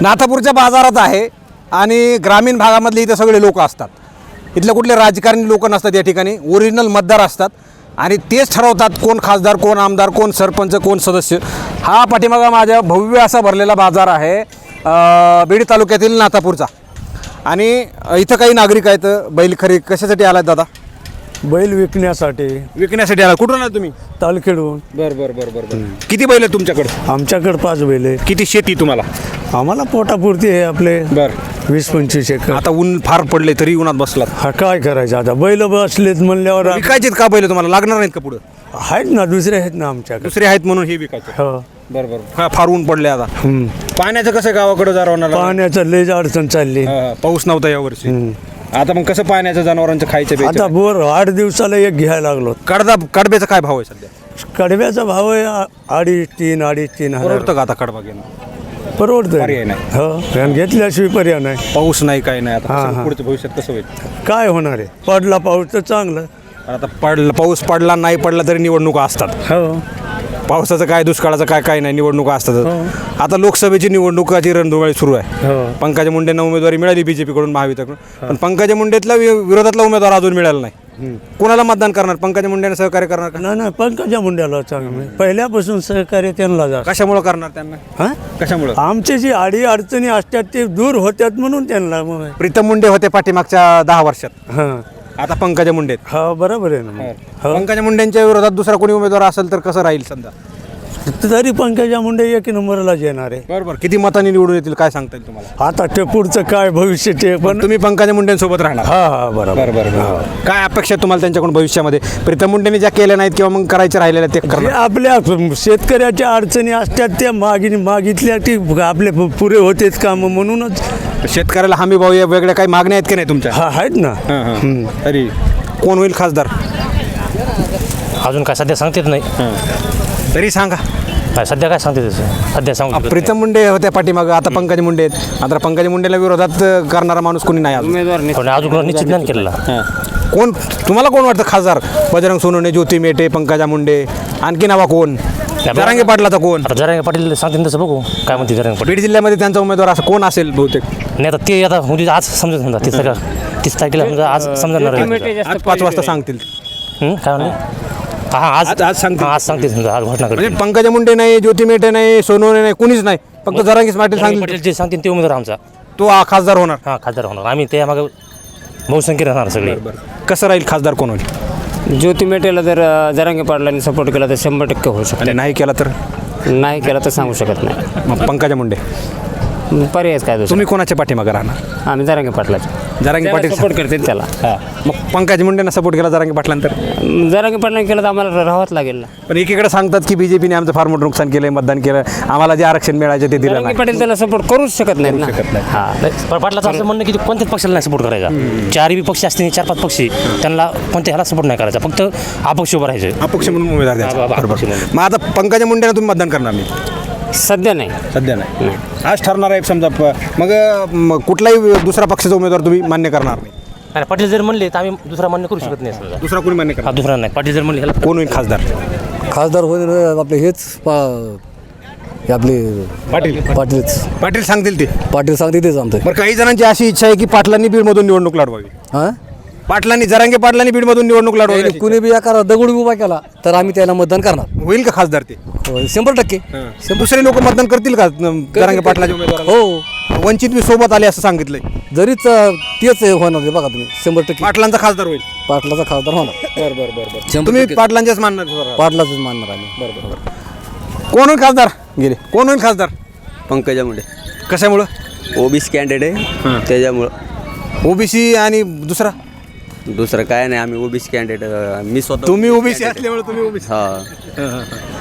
नाथापूरच्या बाजारात आहे आणि ग्रामीण भागामधले इथे सगळे लोक असतात. इथले कुठले राजकारणी लोक नसतात या ठिकाणी ओरिजिनल मतदार असतात. आणि तेच ठरवतात कोण खासदार कोण आमदार कोण सरपंच कोण सदस्य. हा पाठीमागा माझ्या भव्य असा भरलेला बाजार आहे बीड तालुक्यातील नाथापूरचा. आणि इथं काही नागरिक आहेत बैल खरी कशासाठी आलात दादा? बैल विकण्यासाठी. विकण्यासाठी आला कुठून आला तुम्ही? तालखेडून बरं बरं बरं बरं बरं. किती बैल आहेत तुमच्याकडे? आमच्याकडे पाच बैल आहे किती शेती तुम्हाला? आम्हाला पोटापुरती आहे आपले. बरं. वीस पंचवीस एकर. आता ऊन फार पडले तरी उन्हात बसलात. हा काय करायचं आता? बैल बसलेत म्हणल्यावर विकायचेत का बैल तुम्हाला? लागणार नाहीत का पुढं? आहेत ना दुसरे आहेत ना आमच्याकडे. दुसरे आहेत म्हणून हे विकायचे. हो. बरं बरं. फा- फार ऊन पडले आता. हम्म. पाण्याचं कसं गावाकडं जनावरांना? पाण्याचं लय अडचण चालली. हा, पाऊस नव्हता यावर्षी आता मग कसं पाण्याचं जनावरांचं खायचं आता प्यायचं? बोर आठ दिवसाला एक घ्यायला लागलो. कडदा कडब्याचा काय भाव आहे सध्या? कडव्याचा भाव आहे आ- अडीच तीन अडीच तीन हजार. परवडतं का आता कडबा घेणं? परवडतं पर्याय नाही. हो घेतल्याशिवाय पर्याय नाही. पाऊस नाही काय नाही. आता हा, कसं हा. पुढच्या भविष्यात कसं होईल? काय होणार आहे? पडला पाऊस तर चांगलं. आता पडला पाऊस पडला नाही पडला तरी निवडणुका असतात. हो. पावसाचं काय दुष्काळाचं काय काय नाही निवडणुका असतात. आता लोकसभेची निवडणुकाची रणधुमाळी सुरू आहे. हो. पंकजा मुंडेंना उमेदवारी मिळाली बीजेपीकडून महावितरणकडून पण पंकजा मुंडेतला वि- विरोधातला उमेदवार अजून मिळाला नाही. कोणाला मतदान करणार? पंकजा मुंडेने सहकार्य करणार का? नाही नाही पंकजा मुंड्याला चांगलं पहिल्यापासून सहकार्य त्यांना जा कशामुळे करणार त्यांना? हा? कशामुळे? आमचे जी अडी अडचणी असतात ते दूर होत्यात म्हणून त्यांना मग. प्रीतम मुंडे होते पाठीमागच्या दहा वर्षात. हां. आता पंकजा मुंडे आहेत. हा बरोबर आहे ना मग. हो. पंकजा मुंडेंच्या विरोधात दुसरा कोणी उमेदवार असेल तर कसं राहील समजा तरी पंकजा मुंडे एक नंबरलाच येणार आहे. बरोबर. किती मतांनी निवडून येतील काय सांगता येईल तुम्हाला? आता ते पुढचं काय भविष्य ते पण तुम्ही पंकजा मुंडेंसोबत राहणार. हा हा बरोबर. बरोबर काय अपेक्षा आहे तुम्हाला त्यांच्याकडून भविष्यामध्ये? प्रीतम मुंडेंनी ज्या केल्या नाहीत किंवा मग करायच्या राहिलेल्या ते जे करणार आपल्या शेतकऱ्याच्या अडचणी असतात त्या मागिनी मागितल्या की आपले पुरे होतेच काम म्हणूनच. शेतकऱ्याला हमी भाव या वेगळ्या काही मागण्या आहेत की नाही तुमच्या? हा आहेत ना. तरी कोण होईल खासदार? अजून काय सध्या सांगतेच नाही. तरी सांगा. काय सध्या काय सांगते तसं? सध्या सांगू शकत नाही. प्रीतम मुंडे होत्या पाठीमागं आता पंकज मुंडे आहेत. आता पंकज मुंडेला विरोधात अं, करणारा माणूस कोणी नाही अजून. पण अजून कोणी निश्चित नाही केलेला. कोण तुम्हाला कोण वाटतं खासदार? बजरंग सोनवणे ज्योती मेटे पंकजा मुंडे आणखी नावा कोण? जरांगे पाटलाचा कोण? आता जरा पाटील सांगते तसं बघू. काय म्हणते जरा पाटील? बीड जिल्ह्यामध्ये त्यांचा उमेदवार असं कोण असेल बहुतेक? नाही आता ते आता उद्या आज समजत समजा तीस तारखेला तीस तारखेला समजा आज समजणार आहे. आज पाच वाजता सांगतील. हं? काय म्हणले? हा हा आज आज-. हा, आज सांगते. समजा आज घोषणा करते म्हणजे पंकजा मुंडे नाही ज्योती मेटे नाही सोनवणे नाही कुणीच नाही. फक्त जरांगीच पाटील सांगतील. पाटील जे सांगतील ते उमेदवार आमचा. तो आ- खासदार होणार. हा खासदार होणार. आम्ही ते मागे बहुसंख्य राहणार सगळे. कसं राहील खासदार कोण होईल? ज्योती मेटेला जर अ, जरांगे पाटलांनी सपोर्ट केला तर शंभर टक्के होऊ आणि नाही केला तर? शकतो नाही केला तर सांगू शकत नाही. मग पंकजा मुंडे. पर्यायच काय दुसरा? तुम्ही कोणाच्या पाठीमागे राहणार? आम्ही जरांगे पाटलाचे जरांगे पाटील सपोर्ट करते त्याला. हा. मग पंकज मुंडेंना सपोर्ट केला जरांगे पाटलांतर? जरांगे पाटलांनी केलं तर आम्हाला राहावंच लागेल ना. पण एकीकडे सांगतात की बीजेपीने आमचं फार मोठं नुकसान केलंय मतदान केलं. आम्हाला जे आरक्षण मिळायचं ते दिलं जरांगे नाही. पाटील त्याला सपोर्ट करूच शकत नाहीत ना. हा नाही, पण पाटलाचं असं म्हणणं की ते कोणत्याच पक्षाला नाही सपोर्ट करायचा. चारही पक्ष असतील चार पाच पक्षी त्यांना कोणत्या ह्याला सपोर्ट नाही करायचा. फक्त अपक्ष उभं राहायचं. अपक्ष म्हणून उमेदवार द्यायचा. हा, बा- बरोबर. अपक्ष म्हणून. मग आता पंकजा मुंडेंना तुम्ही मतदान करणार नाही. सध्या नाही. सध्या नाही. आज ठरणार आहे समजा प- मग म, कुठलाही दुसरा पक्षाचा उमेदवार तुम्ही मान्य करणार नाही. आणि पाटील जर म्हणले तर आम्ही दुसरा मान्य करू शकत नाही समजा. दुसरा कोणी मान्य हा करणार? दुसरा नाही. पाटील जर म्हणले ह्याला कोण होईल खासदार? खासदार होईल आपले हेच पा हे आपले पाटील. पाटीलच. पाटील सांगतील ते. पाटील सांगते तेच आमचं. बरं काही जणांची अशी इच्छा आहे की पाटलांनी बीडमधून निवडणूक लढवावी. हां? पाटलांनी जरांगे पाटलांनी बीडमधून निवडणूक लढवावी. त्यांनी कुणी बी एका दगड उभा केला तर आम्ही त्याला मतदान करणार. होईल का खासदार ते? हो, शंभर टक्के. दुसरे लोक मतदान करतील का जरांगे पाटलाच्या उमेदवार हो. वंचित बी सोबत आले असं सांगितलंय. जरीच अ, तेच होणार आहे बघा तुम्ही शंभर टक्के. पाटलांचा खासदार होईल. पाटलाचा खासदार होणार. बरं बरं बरं बरं. शंभर तुम्ही पाटलांच्याच मानणार बरं पाटलाच मानणार आम्ही. कोण होईल खासदार? गेले. कोण होईल खासदार? पंकजा मुंडे. कशामुळं? ओबीसी कॅन्डिडेट आहे. त्याच्यामुळं. ओबीसी आणि दुसरा? दुसरं काय नाही आम्ही ओबीसी कॅन्डिडेट मी स्वतः तुम्ही ओबीसी असल्यामुळे तुम्ही ओबीसी. हा.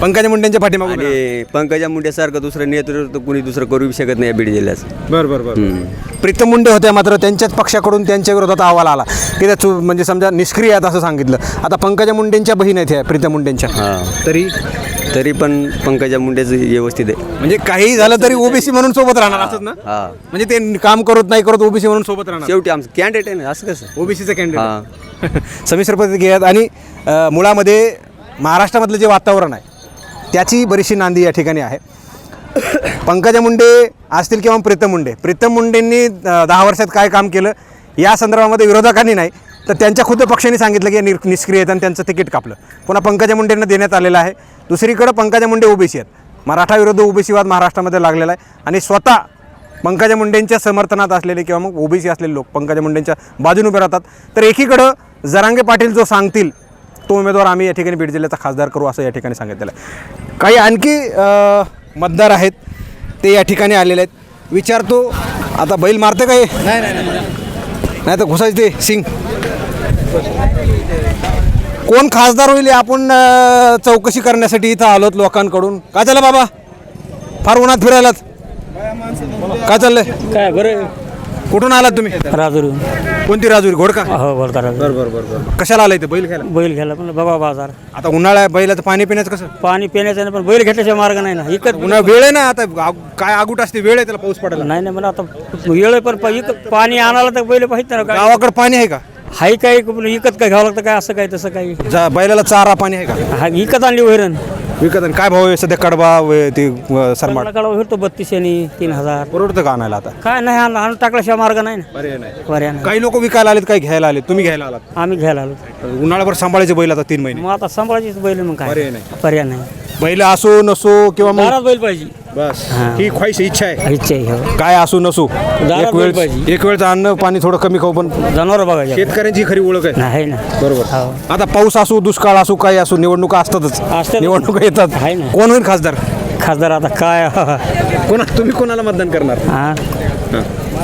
पंकजा मुंडेंच्या पाठीमागून आणि पंकजा मुंडेसारखं दुसरं नेतृत्व कुणी दुसरं करू शकत नाही बीड जिल्ह्याचं बरं बरं बरं प्रीतम मुंडे होते मात्र त्यांच्याच पक्षाकडून त्यांच्या विरोधात अहवाल आला. की त्या चु- म्हणजे समजा निष्क्रिय आहेत असं सांगितलं. आता पंकजा मुंडेंच्या बहीण आहेत ह्या प्रीतम मुंडेंच्या. हां. तरी? तरी पण पंकजा मुंडेचं व्यवस्थित आहे. म्हणजे काही झालं तरी ओबीसी म्हणून सोबत राहणार असंच ना? हा. म्हणजे ते काम करत नाही करत ओबीसी म्हणून सोबत राहणार. शेवटी आमचं कॅन्डिडेट आहे ना असं कसं? ओबीसीचं. कॅन्डिडेट समिश्र प्रतिक्रिया आहेत. आणि मुळामध्ये महाराष्ट्रामधलं जे वातावरण आहे त्याची बरीचशी नांदी या ठिकाणी आहे. पंकजा मुंडे असतील किंवा प्रीतम मुंडे प्रीतम मुंडेंनी दहा वर्षात काय काम केलं या संदर्भामध्ये विरोधकांनी नाही तर त्यांच्या खुद्द पक्षाने सांगितलं की नि निष्क्रिय आहेत आणि त्यांचं तिकीट कापलं. पुन्हा पंकजा मुंडेंना देण्यात आलेलं आहे. दुसरीकडं पंकजा मुंडे ओबीसी आहेत. मराठा विरुद्ध ओबीसीवाद महाराष्ट्रामध्ये लागलेला आहे आणि स्वतः पंकजा मुंडेंच्या समर्थनात असलेले किंवा मग ओबीसी असलेले लोक पंकजा मुंडेंच्या बाजूने उभे राहतात. तर एकीकडं जरांगे पाटील जो सांगतील तो उमेदवार आम्ही या ठिकाणी बीड जिल्ह्याचा खासदार करू असं या ठिकाणी सांगितलेलं आहे. काही आणखी मतदार आहेत ते या ठिकाणी आलेले आहेत. विचारतो आता बैल मारते काय नाही नाही तर घुसायचे ते सिंग. कोण खासदार होईल आपण चौकशी करण्यासाठी इथं आलोत लोकांकडून. काय झालं बाबा? फार उन्हात फिरायलात. काय चाललंय? काय बरं. कुठून आलात तुम्ही? राजुरी. कोणती राजूरी? घोडका? हो बोलता राजू बरं बरं बरं कशाला आलाय ते बैल घ्यायला? बैल घ्यायला पण बघा बाजार. आता उन्हाळा आहे, बैलाचं पाणी पिण्याचं कसं? पाणी पिण्याचा नाही पण बैल घेतल्याशिवाय मार्ग नाही ना. इकत उन्हाळा वेळ आहे ना आता आग- काय आगूट असते वेळ आहे त्याला पाऊस पडायला. नाही नाही मला आता वेळ पण प- इकत पाणी आणायला तर बैल पाहिजे ना काय? गावाकडे पाणी आहे का? हाय काय इकत काय घ्यावं लागतं काय असं काय तसं काही जा बैलाला चारा पाणी आहे का? हा इकत आणली वैरण. विकत आणि काय भाव आहे? सध्या कडबा व- ते अ, सरमाट काढा बत्तीस आणि तीन हजार. परवडतं का आणायला आता? काय नाही आणलं आणून टाकल्याशिवाय मार्ग नाही ना. पर्याय नाही. पर्याय नाही. काही लोक विकायला आलेत काही घ्यायला आलेत? तुम्ही घ्यायला आलात? आम्ही घ्यायला आलो. उन्हाळ्याभर सांभाळायचे बैल आता तीन महिने. मग आता सांभाळायचीच बैल मग पर्याय काय नाही. पर्याय नाही. बैल असो नसो किंवा मग बैल पाहिजे. बस. हा. ही ख्वाहिश इच्छा आहे. इच्छा आहे हो. काय असो नसो दारात एक वेळ पाहिजे. एक वेळचं अन्न पाणी थोडं कमी खाऊ पण जनावर बघायचे. शेतकऱ्यांची खरी ओळख आहे. नाही ना. बरोबर. हो. आता पाऊस असो दुष्काळ असो काही असो निवडणुका असतातच. असतात. निवडणुका येतात. आहे ना. कोण होईल खासदार? खासदार आता काय? कोणा तुम्ही कोणाला मतदान करणार? हा?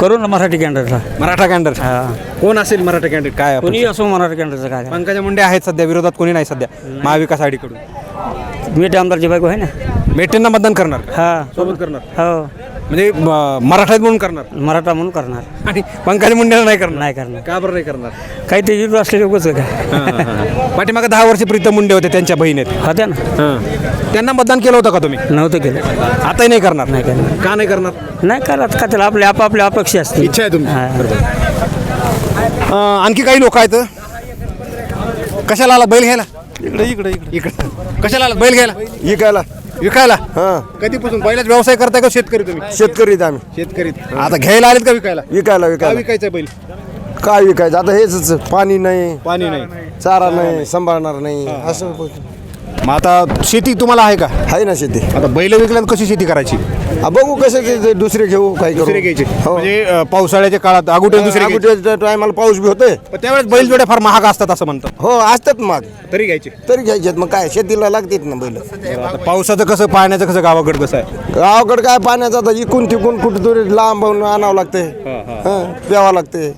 करू ना मराठी कॅन्डरचा मराठा कॅन्डर हा. कोण असेल मराठा कॅन्डिडेट? काय आपण? कोणी असो मराठी कॅन्डरचा काय पंकजा मुंडे आहेत सध्या विरोधात कोणी नाही सध्या महाविकास आघाडीकडून. मीठ आमदारची बायको आहे ना? मेटेंना मतदान करणार हा. सोबत करणार? हो. म्हणजे म- मराठा म्हणून करणार? मराठा म्हणून करणार. आणि पंकजा मुंडेला नाही करणार? नाही करणार. का बरं नाही करणार? काही ते युद्ध असले उगच काय पाठीमागे दहा वर्ष प्रीतम मुंडे होते त्यांच्या बहिणी आहेत होत्या ना. त्यांना मतदान केलं होतं का तुम्ही? नव्हतं केलं. आताही नाही करणार? नाही करणार. का नाही करणार? नाही करत का त्याला? आपल्या आपापल्या अपेक्षा असते इच्छा आहे तुमची. हा. अं, आणखी काही लोक आहेत? कशाला आला? बैल घ्यायला? इकडे इकडे इकडे. इकडे. कशाला आला? बैल घ्यायला? विकायला विकायला? हां. कधीपासून? बैलाच व्यवसाय करताय का शेतकरी तुम्ही? शेतकरी आम्ही. शेतकरी आता घ्यायला आलेत का विकायला? विकायला काय विकायला. विकायचं बैल? काय विकायचं? आता हेच पाणी नाही. पाणी नाही. चारा नाही सांभाळणार नाही. असं मग आता शेती तुम्हाला आहे का? आहे ना शेती. आता बैल विकल्यात कशी शेती करायची? हा, बघू कसं ते- ते दुसरे घेऊ काय करू. दुसरे घ्यायचे. हो. म्हणजे अं, पावसाळ्याच्या काळात अगोदर दुसरे घ्यायचे. टायमाला पाऊस बी होतोय. पण त्यावेळेस बैल जोड्या फार महाग असतात असं म्हणतात. हो असतात मग तरी घ्यायचे. तरी घ्यायच्यात मग काय शेतीला लागतात ना बैल. आता पावसाचं कसं पाण्याचं कसं गावाकडं कसं आहे? गावाकडे काय पाण्याचा आता इकून तिकून कुठेतरी लांब आणावं लागते प्यावं लागते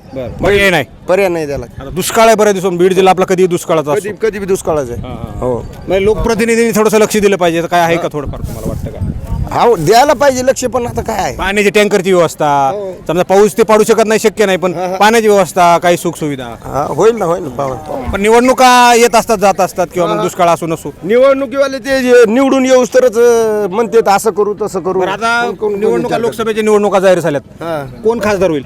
पर्याय नाही. पर्याय नाही त्याला आता दुष्काळ आहे बऱ्याच दिवसून बीड जिल्हा आपला कधी दुष्काळाचा कधी कधी बी दुष्काळाचं आहे. हो म्हणजे लोकप्रतिनिधींनी थोडंसं लक्ष दिलं पाहिजे. काय आहे का थोडंफार तुम्हाला वाटतं का? हा द्यायला पाहिजे लक्ष पण आता काय आहे? पाण्याची टँकरची व्यवस्था समजा पाऊस ते पाडू शकत नाही शक्य नाही पण पाण्याची व्यवस्था काही सुख सुविधा हा होईल ना होईल ना पाहू पण निवडणुका येत असतात जात असतात किंवा मग दुष्काळ असू नसू. निवडणुकीवाले ते जे निवडून येऊस तरच अं, म्हणतात असं करू तसं करू. पण आता कोण- कोण- कोण निवडणुका विचार लोकसभेच्या निवडणुका जाहीर झाल्यात. हा. कोण खासदार होईल.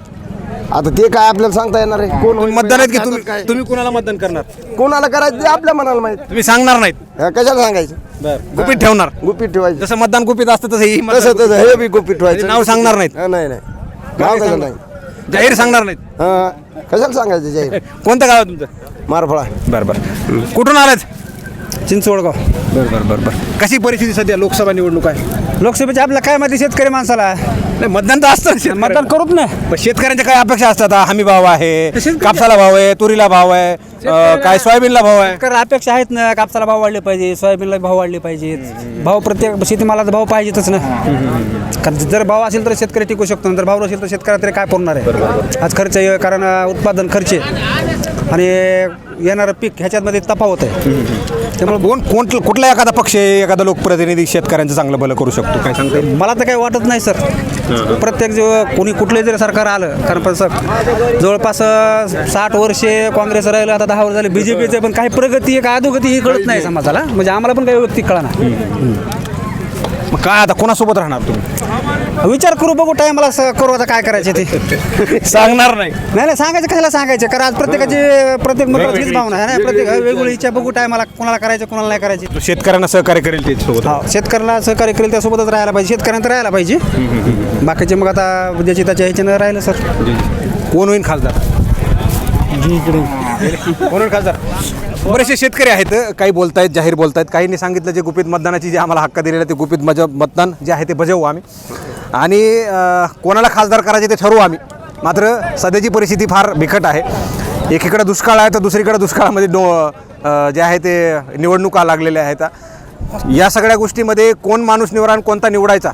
आता ते काय आपल्याला सांगता येणार आहे? कोण होईल? मतदान आहेत की तुम्ही काय? तुम्ही कोणाला मतदान करणार? कोणाला करायचं ते आपल्या मनाला माहीत. तुम्ही सांगणार नाहीत. हा, कशाला सांगायचं? गुपित ठेवणार. गुपित ठेवायचं. जसं मतदान गुपित असतं तसं ही मतदान तसं तसं हे बी गुपित ठेवायचं. नाव सांगणार नाहीत. हा, नाही नाही. नाव कसं नाही. जाहीर सांगणार नाहीत. हा, कशाला सांगायचं जाहीर? कोणतं गाव आहे तुमचं? मारफळा. बरं बरं. कुठून आलात? चिंचवडगाव. बरं बरं बरं बरं. कशी परिस्थिती सध्या लोकसभा निवडणूक आहे? लोकसभेचे आपल्याला काय माहिती शेतकरी माणसाला? नाही मतदान तर असतं ना. मतदान करूच ना पण शेतकऱ्यांच्या काय अपेक्षा असतात? हमी भाव आहे कापसाला भाव आहे तुरीला भाव आहे अं, काय सोयाबीनला भाव आहे? शेतकऱ्याला अपेक्षा आहेत ना कापसाला भाव वाढले पाहिजे सोयाबीनला भाव वाढले पाहिजेत भाव प्रत्येक शेतीमालाचा भाव पाहिजेतच ना. कारण जर भाव असेल तर शेतकरी टिकू शकतो जर भाव नसेल तर शेतकऱ्या तरी काय पुरणार आहे? आज खर्च आहे, कारण उत्पादन खर्च आहे. आणि येणारं पीक ह्याच्यामध्ये तफावत आहे. त्यामुळे कोण कोण कुठला एखादा पक्ष आहे एखादा लोकप्रतिनिधी शेतकऱ्यांचं चांगलं भलं करू शकतो? काय सांगता येईल? मला तर काही वाटत नाही सर. प्रत्येक जो कोणी कुठलंही जरी सरकार आलं कारण पण सर जवळपास साठ वर्षे काँग्रेस राहिलं आता दहा वर्ष झाले बी जे पीचं पण काही प्रगती आहे का अधोगती ही कळत नाही समाजाला. म्हणजे आम्हाला पण काही व्यक्ती कळणार. मग काय आता कोणासोबत राहणार तुम्ही? विचार करू बघू टायमाला करू आता काय करायचे ते. सांगणार नाही. नाही नाही सांगायचं कशाला सांगायचं? कारण आज प्रत्येकाची प्रत्येक मतदाराची हीच भावना आहे ना. प्रत्येक वेगवेगळी इच्छा बघू टायमाला कोणाला करायचं कोणाला नाही करायची. शेतकऱ्यांना सहकार्य करेल ते सोबत हा शेतकऱ्याला सहकार्य केलं त्यासोबतच राहायला पाहिजे. शेतकऱ्यांना तर राहायला पाहिजे. बाकीचे मग आता ज्याची त्याच्या ह्याच्यानं राहिलं सर. कोण होईल खासदार? कोण होईल खासदार? बरेचसे शेतकरी आहेत काही बोलतायत जाहीर बोलतायत. काहींनी सांगितलं जे गुपित मतदानाची जे आम्हाला हक्क दिलेला ते गुपित मज मतदान जे आहे ते बजवू आम्ही. आणि कोणाला खासदार करायचे ते ठरवू आम्ही. मात्र सध्याची परिस्थिती फार बिकट आहे. एकीकडे दुष्काळ आहे तर दुसरीकडे दुष्काळामध्ये डो जे आहे ते निवडणुका लागलेल्या आहेत. या सगळ्या गोष्टीमध्ये कोण माणूस निवडा आणि कोणता निवडायचा?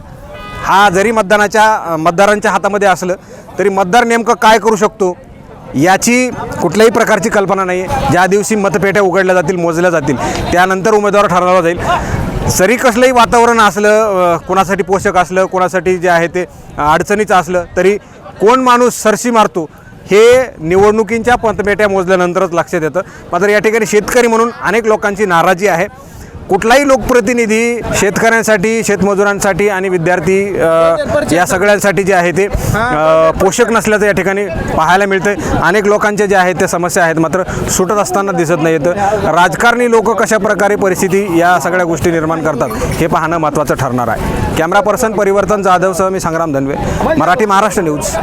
हा जरी मतदानाच्या मतदारांच्या हातामध्ये असलं तरी मतदार नेमकं काय करू शकतो? याची कुठल्याही प्रकारची कल्पना नाही आहे. ज्या दिवशी मतपेट्या उघडल्या जातील मोजल्या जातील त्यानंतर उमेदवार ठरवला जाईल. जरी कसलंही वातावरण असलं कोणासाठी पोषक असलं कोणासाठी जे आहे ते अडचणीचं असलं तरी कोण माणूस सरशी मारतो हे निवडणुकींच्या मतपेट्या मोजल्यानंतरच लक्षात येतं. मात्र या ठिकाणी शेतकरी म्हणून अनेक लोकांची नाराजी आहे. कुठलाही लोकप्रतिनिधी शेतकऱ्यांसाठी शेतमजुरांसाठी आणि विद्यार्थी या सगळ्यांसाठी जे आहे ते पोषक नसल्याचं या ठिकाणी पाहायला मिळतं अनेक लोकांच्या ज्या आहेत त्या समस्या आहेत मात्र सुटत असताना दिसत नाही येतं. राजकारणी लोक कशा प्रकारे परिस्थिती या सगळ्या गोष्टी निर्माण करतात हे पाहणं महत्त्वाचं ठरणार आहे. कॅमेरा पर्सन परिवर्तन जाधवसह मी संग्राम धनवे. मराठी महाराष्ट्र न्यूज.